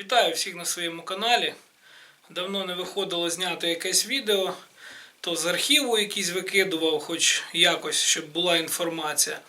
Вітаю всіх на своєму каналі. Давно не виходило зняти якесь відео, то з архіву якийсь викидував, хоч якось, щоб була інформація.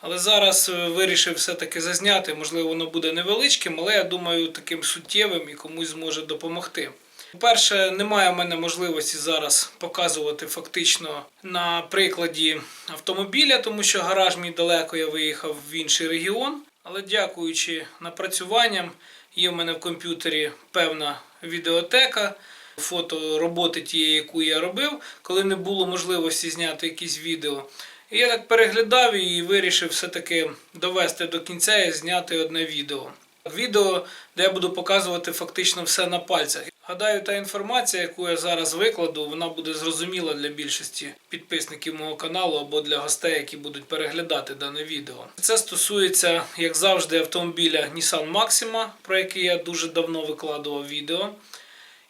Але зараз е, вирішив все-таки зазняти. Можливо, воно буде невеличким, але я думаю, таким суттєвим і комусь зможе допомогти. По-перше, немає в мене можливості зараз показувати фактично на прикладі автомобіля, тому що гараж мій далеко, я виїхав в інший регіон. Але дякуючи напрацюванням, є в мене в комп'ютері певна відеотека, фото роботи тієї, яку я робив, коли не було можливості зняти якісь відео. І я так переглядав і вирішив все-таки довести до кінця і зняти одне відео. Відео, де я буду показувати фактично все на пальцях. Гадаю, та інформація, яку я зараз викладу, вона буде зрозуміла для більшості підписників мого каналу або для гостей, які будуть переглядати дане відео. Це стосується, як завжди, автомобіля Nissan Maxima, про який я дуже давно викладував відео.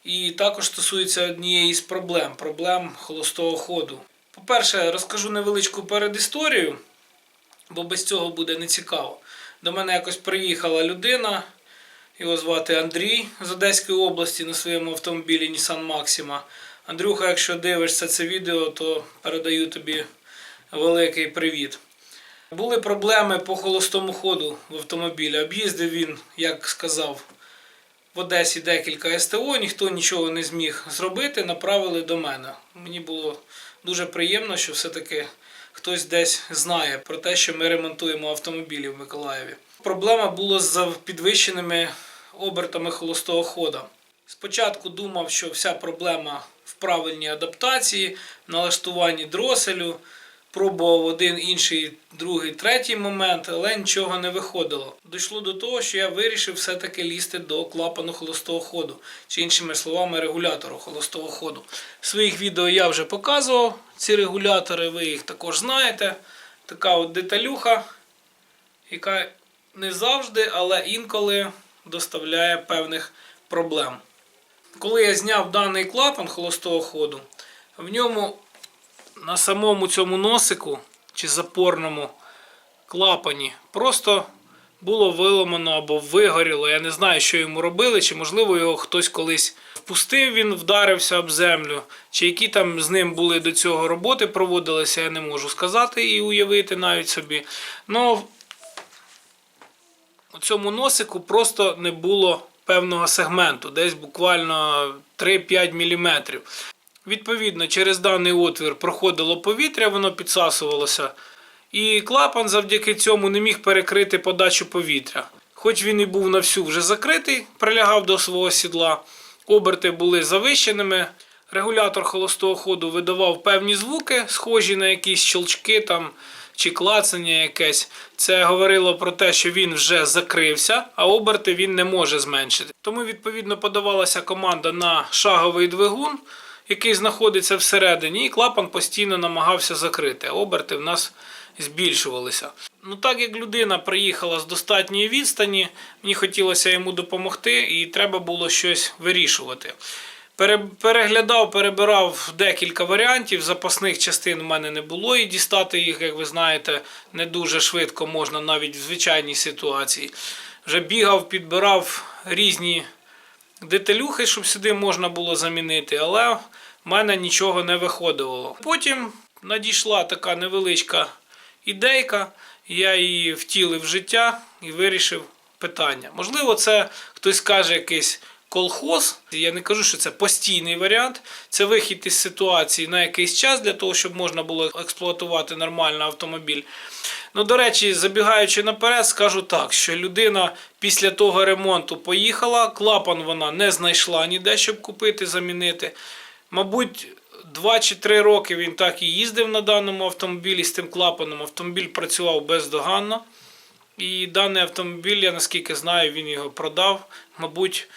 І також стосується однієї з проблем проблем холостого ходу. По-перше, розкажу невеличку передісторію, бо без цього буде нецікаво. До мене якось приїхала людина, його звати Андрій з Одеської області на своєму автомобілі Nissan Maxima. Андрюха, якщо дивишся це відео, то передаю тобі великий привіт. Були проблеми по холостому ходу в автомобілі. Об'їздив він, як сказав, в Одесі декілька СТО, ніхто нічого не зміг зробити, направили до мене. Мені було дуже приємно, що все-таки хтось десь знає про те, що ми ремонтуємо автомобілі в Миколаєві. Проблема була з підвищеними обертами холостого хода. Спочатку думав, що вся проблема в правильній адаптації, налаштуванні дроселю, пробував один, інший, другий, третій момент, але нічого не виходило. Дійшло до того, що я вирішив все-таки лізти до клапану холостого ходу, чи іншими словами, регулятору холостого ходу. В своїх відео я вже показував ці регулятори, ви їх також знаєте. Така от деталюха, яка не завжди, але інколи доставляє певних проблем. Коли я зняв даний клапан холостого ходу, в ньому на самому цьому носику чи запорному клапані просто було виламано або вигоріло. Я не знаю, що йому робили, чи можливо його хтось колись впустив, він вдарився об землю, чи які там з ним були до цього роботи проводилися, я не можу сказати і уявити навіть собі. Но у цьому носику просто не було певного сегменту, десь буквально 3-5 мм. Відповідно, через даний отвір проходило повітря, воно підсасувалося. І клапан завдяки цьому не міг перекрити подачу повітря. Хоч він і був на всю вже закритий, прилягав до свого сідла, оберти були завищеними. Регулятор холостого ходу видавав певні звуки, схожі на якісь щелчки там, чи клацання якесь. Це говорило про те, що він вже закрився, а оберти він не може зменшити. Тому, відповідно, подавалася команда на шаговий двигун, який знаходиться всередині, і клапан постійно намагався закрити. Оберти в нас збільшувалися. Ну, так як людина приїхала з достатньої відстані, мені хотілося йому допомогти, і треба було щось вирішувати. Пере- Переглядав, перебирав декілька варіантів. Запасних частин в мене не було, і дістати їх, як ви знаєте, не дуже швидко можна навіть в звичайній ситуації. Вже бігав, підбирав різні деталюхи, щоб сюди можна було замінити, але в мене нічого не виходило. Потім надійшла така невеличка ідейка, я її втілив в життя і вирішив питання. Можливо, це хтось каже якийсь колхоз. Я не кажу, що це постійний варіант. Це вихід із ситуації на якийсь час для того, щоб можна було експлуатувати нормально автомобіль. Ну, до речі, забігаючи наперед, скажу так, що людина після того ремонту поїхала, клапан вона не знайшла ніде, щоб купити, замінити. Мабуть, 2 чи 3 роки він так і їздив на даному автомобілі з тим клапаном. Автомобіль працював бездоганно. І даний автомобіль, я наскільки знаю, він його продав. Мабуть,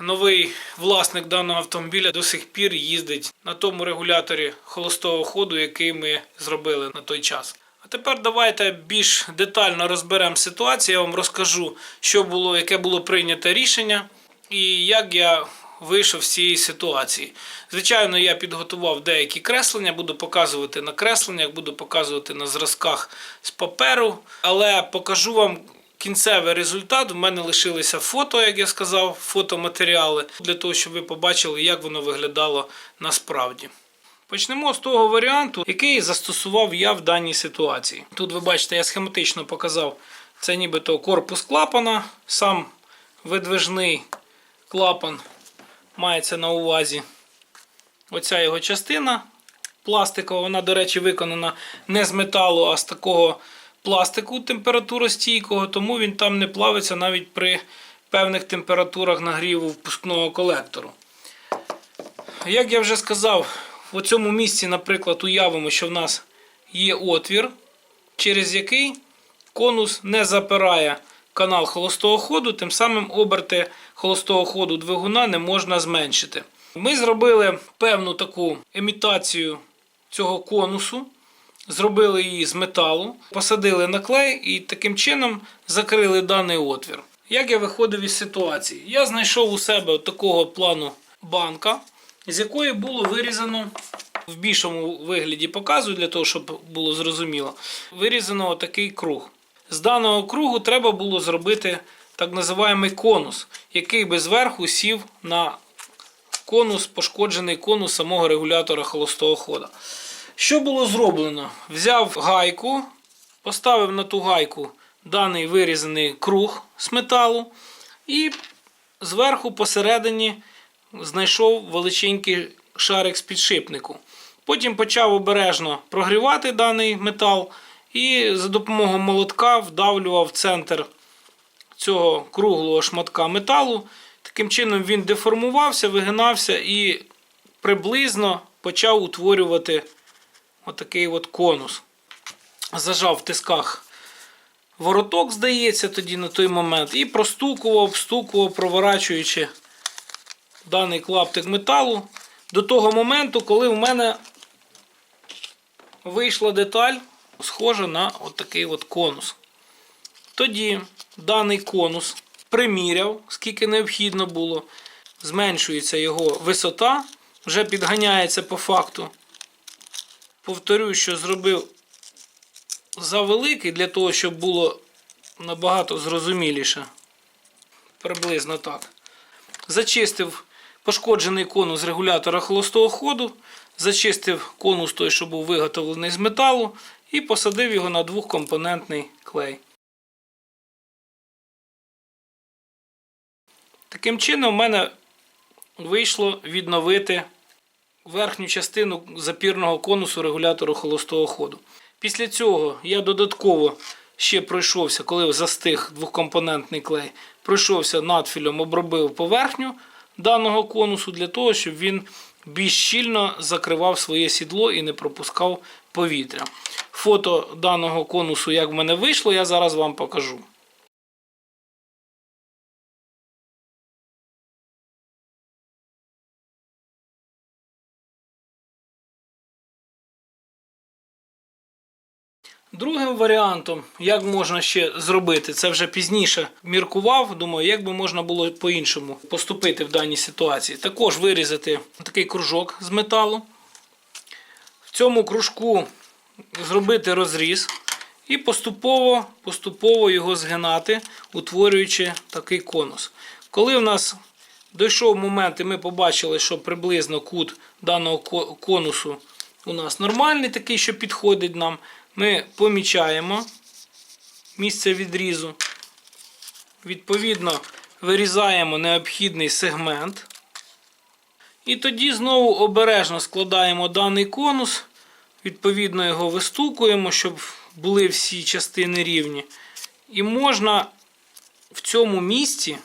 новий власник даного автомобіля до сих пір їздить на тому регуляторі холостого ходу, який ми зробили на той час. А тепер давайте більш детально розберемо ситуацію. Я вам розкажу, що було, яке було прийнято рішення і як я вийшов з цієї ситуації. Звичайно, я підготував деякі креслення, буду показувати на кресленнях, буду показувати на зразках з паперу, але покажу вам кінцевий результат. У мене лишилися фото, як я сказав, фотоматеріали для того, щоб ви побачили, як воно виглядало насправді. Почнемо з того варіанту, який застосував я в даній ситуації. Тут ви бачите, я схематично показав це нібито корпус клапана, сам видвижний клапан мається на увазі. Оця його частина пластикова, вона, до речі, виконана не з металу, а з такого пластику температуростійкого, тому він там не плавиться навіть при певних температурах нагріву впускного колектору. Як я вже сказав, в цьому місці, наприклад, уявимо, що в нас є отвір, через який конус не запирає канал холостого ходу, тим самим оберти холостого ходу двигуна не можна зменшити. Ми зробили певну таку емітацію цього конусу, зробили її з металу, посадили на клей і таким чином закрили даний отвір. Як я виходив із ситуації? Я знайшов у себе такого плану банка, з якої було вирізано в більшому вигляді показую для того, щоб було зрозуміло. Вирізано отакий круг. З даного кругу треба було зробити так називаємий конус, який би зверху сів на конус, пошкоджений конус самого регулятора холостого хода. Що було зроблено? Взяв гайку, поставив на ту гайку даний вирізаний круг з металу і зверху посередині знайшов величенький шарик з підшипнику. Потім почав обережно прогрівати даний метал і за допомогою молотка вдавлював центр цього круглого шматка металу. Таким чином він деформувався, вигинався і приблизно почав утворювати отакий от конус. Зажав в тисках вороток, здається, тоді на той момент, і простукував, встукував, проворачуючи даний клаптик металу до того моменту, коли в мене вийшла деталь, схожа на отакий от конус. Тоді даний конус приміряв, скільки необхідно було, зменшується його висота, вже підганяється по факту. Повторюю, що зробив завеликий для того, щоб було набагато зрозуміліше. Приблизно так. Зачистив пошкоджений конус регулятора холостого ходу, зачистив конус той, що був виготовлений з металу, і посадив його на двохкомпонентний клей. Таким чином, в мене вийшло відновити верхню частину запірного конусу регулятору холостого ходу. Після цього я додатково ще пройшовся, коли застиг двохкомпонентний клей, пройшовся надфілем, обробив поверхню даного конусу для того, щоб він більш щільно закривав своє сідло і не пропускав повітря. Фото даного конусу, як в мене вийшло, я зараз вам покажу. Другим варіантом, як можна ще зробити, це вже пізніше міркував. Думаю, як би можна було по-іншому поступити в даній ситуації. Також вирізати такий кружок з металу. В цьому кружку зробити розріз і поступово, поступово його згинати, утворюючи такий конус. Коли в нас дійшов момент, і ми побачили, що приблизно кут даного конусу у нас нормальний, такий, що підходить нам. Ми помічаємо місце відрізу. Відповідно, вирізаємо необхідний сегмент. І тоді знову обережно складаємо даний конус, відповідно його вистукуємо, щоб були всі частини рівні. І можна в цьому місці,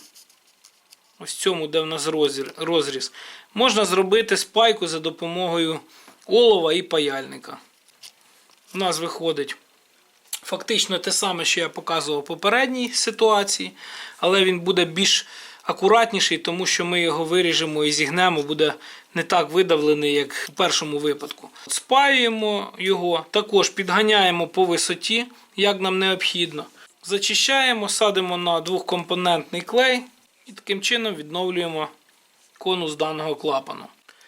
ось цьому, де в нас розріз, можна зробити спайку за допомогою олова і паяльника. У нас виходить фактично те саме, що я показував в попередній ситуації, але він буде більш акуратніший, тому що ми його виріжемо і зігнемо, буде не так видавлений, як в першому випадку. Спаюємо його, також підганяємо по висоті, як нам необхідно. Зачищаємо, садимо на двохкомпонентний клей і таким чином відновлюємо конус даного клапану.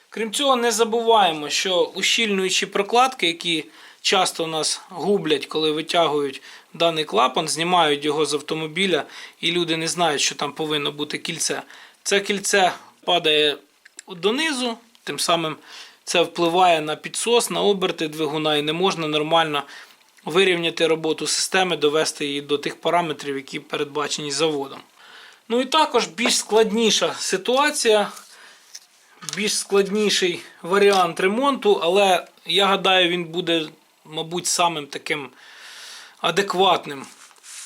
Крім цього, не забуваємо, що ущільнюючі прокладки, які часто нас гублять, коли витягують даний клапан, знімають його з автомобіля, і люди не знають, що там повинно бути кільце. Це кільце падає донизу, тим самим це впливає на підсос, на оберти двигуна, і не можна нормально вирівняти роботу системи, довести її до тих параметрів, які передбачені заводом. Ну і також більш складніша ситуація, більш складніший варіант ремонту, але я гадаю, він буде, мабуть, самим таким адекватним.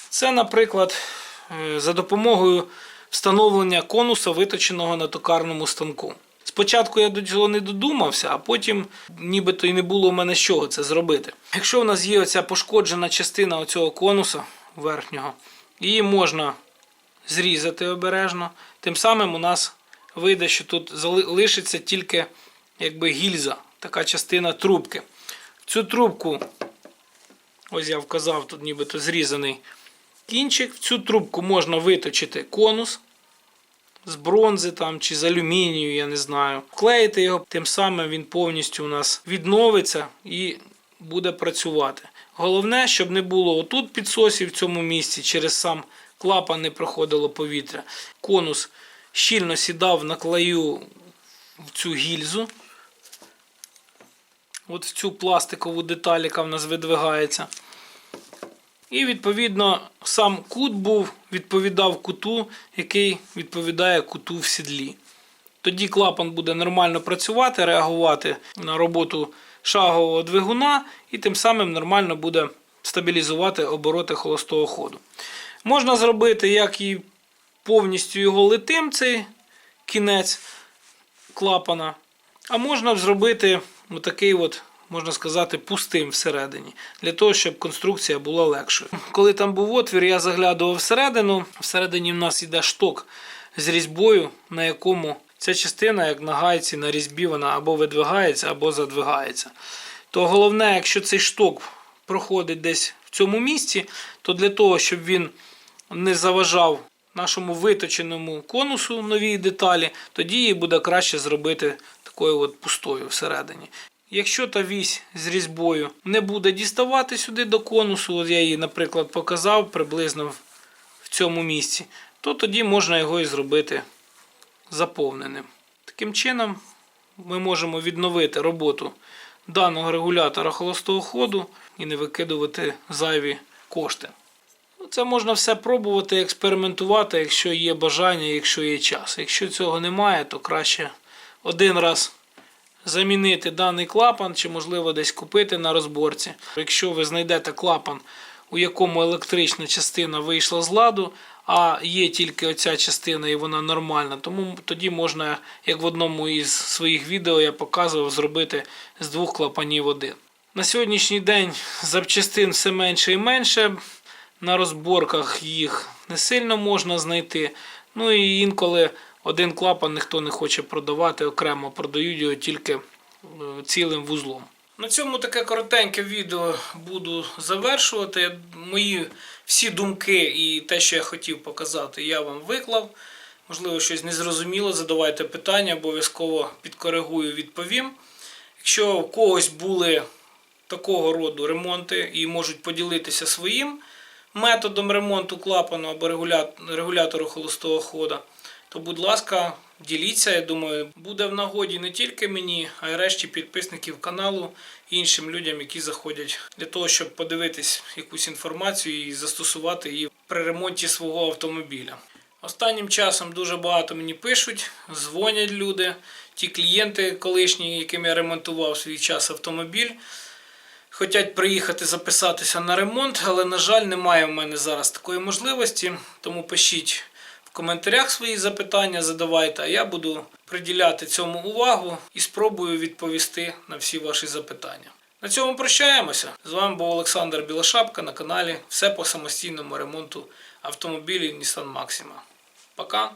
Це, наприклад, е, за допомогою встановлення конуса, виточеного на токарному станку. Спочатку я до цього не додумався, а потім нібито і не було в мене з чого це зробити. Якщо в нас є оця пошкоджена частина оцього конуса верхнього, її можна зрізати обережно. Тим самим у нас вийде, що тут лишиться тільки якби гільза, така частина трубки. Цю трубку, ось я вказав, тут нібито зрізаний кінчик. В цю трубку можна виточити конус з бронзи там, чи з алюмінію, я не знаю. Вклеїти його, тим самим він повністю у нас відновиться і буде працювати. Головне, щоб не було отут підсосів в цьому місці, через сам клапан не проходило повітря. Конус щільно сідав на клею в цю гільзу. От в цю пластикову деталь, яка в нас видвигається. І відповідно сам кут був, відповідав куту, який відповідає куту в сідлі. Тоді клапан буде нормально працювати, реагувати на роботу шагового двигуна і тим самим нормально буде стабілізувати обороти холостого ходу. Можна зробити як і повністю його литим, цей кінець клапана, а можна зробити отакий от, можна сказати, пустим всередині, для того, щоб конструкція була легшою. Коли там був отвір, я заглядував всередину. Всередині в нас йде шток з різьбою, на якому ця частина, як на гайці, на різьбі, вона або видвигається, або задвигається. То головне, якщо цей шток проходить десь в цьому місці, то для того, щоб він не заважав нашому виточеному конусу новій деталі, тоді її буде краще зробити такою от пустою всередині. Якщо та вісь з різьбою не буде діставати сюди до конусу, от я її, наприклад, показав приблизно в- цьому місці, то тоді можна його і зробити заповненим. Таким чином, ми можемо відновити роботу даного регулятора холостого ходу і не викидувати зайві кошти. Ну, Це можна все пробувати, експериментувати, якщо є бажання, якщо є час. Якщо цього немає, то краще один раз замінити даний клапан, чи можливо десь купити на розборці. Якщо ви знайдете клапан, у якому електрична частина вийшла з ладу, а є тільки оця частина і вона нормальна, тому тоді можна, як в одному із своїх відео я показував, зробити з двох клапанів один. На сьогоднішній день запчастин все менше і менше. На розборках їх не сильно можна знайти. Ну і інколи один клапан ніхто не хоче продавати окремо, продають його тільки е, цілим вузлом. На цьому таке коротеньке відео буду завершувати. Мої всі думки і те, що я хотів показати, я вам виклав. Можливо, щось незрозуміло, задавайте питання, обов'язково підкоригую, відповім. Якщо у когось були такого роду ремонти і можуть поділитися своїм методом ремонту клапану або регулятору холостого хода, то, будь ласка, діліться. Я думаю, буде в нагоді не тільки мені, а й решті підписників каналу і іншим людям, які заходять для того, щоб подивитись якусь інформацію і застосувати її при ремонті свого автомобіля. Останнім часом дуже багато мені пишуть, дзвонять люди, ті клієнти колишні, яким я ремонтував свій час автомобіль. Хотять приїхати записатися на ремонт, але, на жаль, немає в мене зараз такої можливості. Тому пишіть коментарях свої запитання, задавайте, а я буду приділяти цьому увагу і спробую відповісти на всі ваші запитання. На цьому прощаємося. З вами був Олександр Білошапка на каналі Все по самостійному ремонту автомобілів Nissan Maxima. Пока!